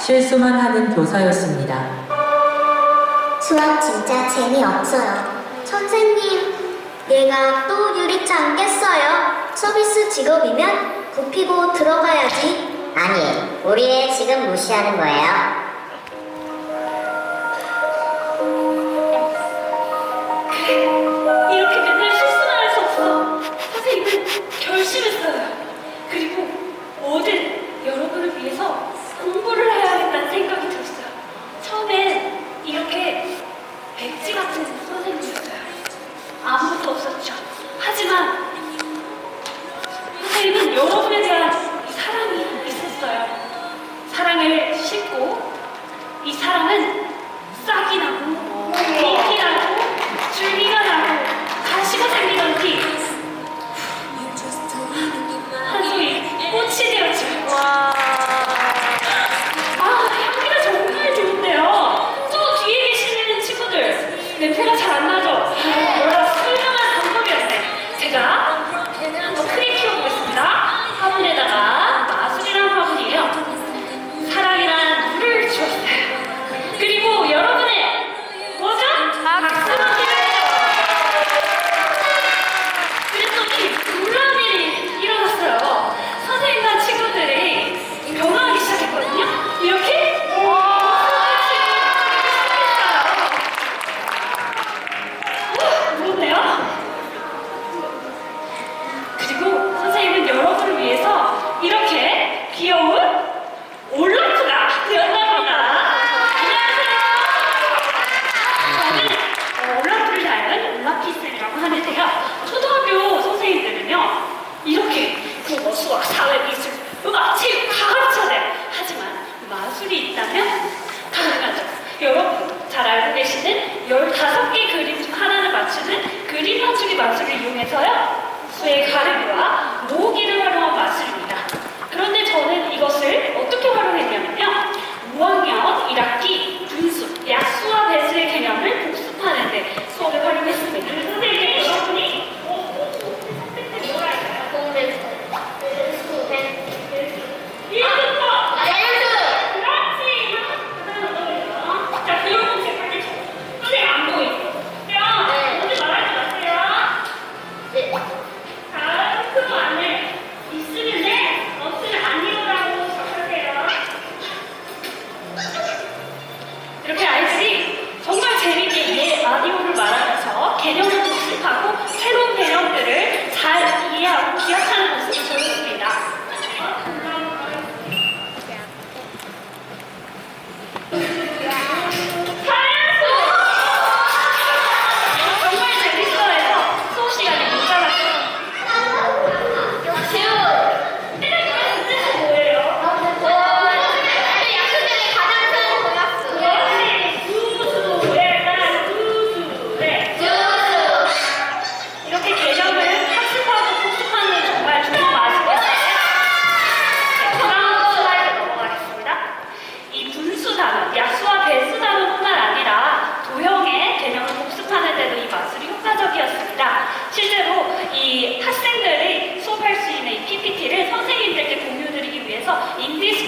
실수만 하는 교사였습니다. 수학 진짜 재미없어요. 선생님, 내가 또 유리창 깼어요. 서비스 직업이면 굽히고 들어가야지. 아니, 우리 애 지금 무시하는 거예요. 백지 같은 선생님이었어요. 아무것도 없었죠. 하지만 선생님은 여러분에 대한 사랑이 있었어요. 사랑을 싣고 이 사랑은 여러분 잘 알고 계시는 15개 그림 중 하나를 맞추는 그림 맞추기 맞추기 이용해서요.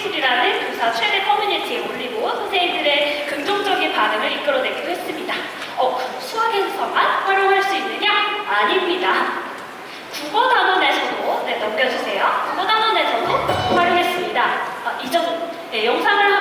스케줄이라는 교사 최대 커뮤니티에 올리고 선생님들의 긍정적인 반응을 이끌어내기도 했습니다. 어, 그럼 수학에서만 활용할 수 있느냐? 아닙니다. 국어 단원에서도 네, 넘겨주세요. 국어 단원에서도 활용했습니다. 아, 이전 네, 영상을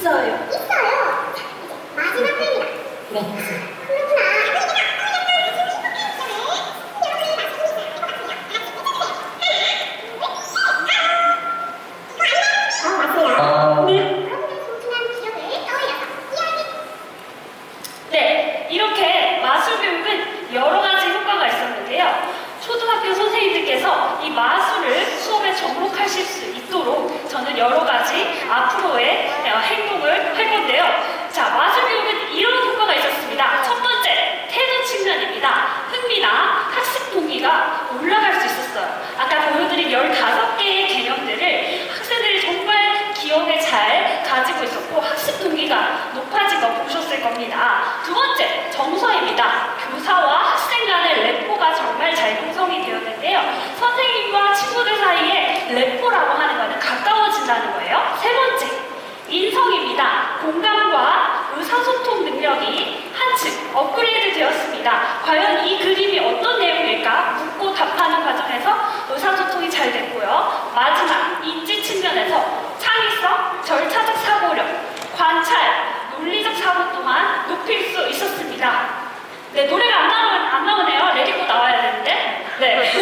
있어요. 있어요. 마지막 편이다. 네. 인성입니다. 공감과 의사소통 능력이 한층 업그레이드 되었습니다. 과연 이 그림이 어떤 내용일까 묻고 답하는 과정에서 의사소통이 잘 됐고요. 마지막, 인지 측면에서 창의성, 절차적 사고력, 관찰, 논리적 사고 또한 높일 수 있었습니다. 네, 노래가 안, 나오, 안 나오네요. 레디고 나와야 되는데. 네.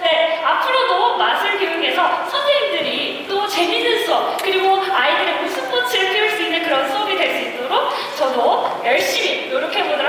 네, 앞으로도 마술 교육에서 선생님들이 또 재밌는 수업, 그리고 아이들의 웃음 꽃을 피울 수 있는 그런 수업이 될 수 있도록 저도 열심히 노력해 보도록 하겠습니다.